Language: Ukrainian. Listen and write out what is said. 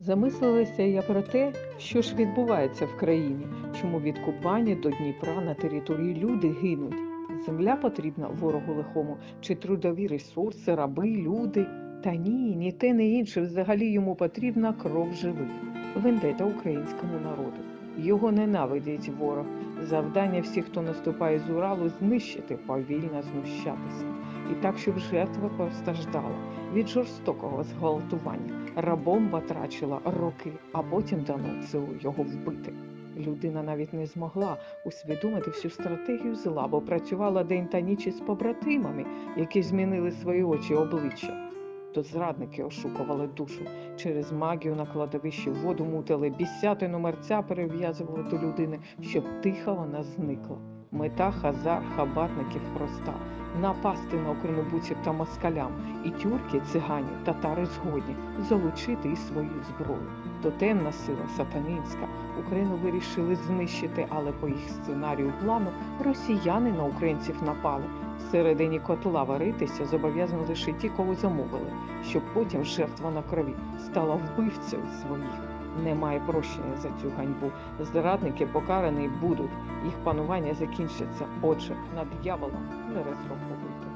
Замислилася я про те, що ж відбувається в країні, чому від Кубані до Дніпра на території люди гинуть. Земля потрібна ворогу лихому, чи трудові ресурси, раби, люди. Та ні, ні те, ні інше. Взагалі йому потрібна кров живих. Вендета українському народу. Його ненавидять ворог. Завдання всіх, хто наступає з Уралу, знищити, повільно знущатися. І так, щоб жертва постраждала від жорстокого зґвалтування. Рабом батрачила роки, а потім дано силу його вбити. Людина навіть не змогла усвідомити всю стратегію зла, бо працювала день та ніч із побратимами, які змінили свої очі обличчя. То зрадники ошукували душу через магію на кладовищі воду мутили, бісятину мерця перев'язували до людини, щоб тихо вона зникла. Мета хазар хабарників проста напасти на окринобуців та москалям, і тюрки, цигані, татари згодні залучити і свою зброю. То темна сила сатанинська. Україну вирішили знищити, але по їх сценарію плану росіяни на українців напали. Всередині котла варитися зобов'язані лише ті, кого замовили, щоб потім жертва на крові стала вбивцею своїх. Немає прощення за цю ганьбу. Зрадники покарані будуть. Їх панування закінчиться. Отже, на дьявола не розраховуйте.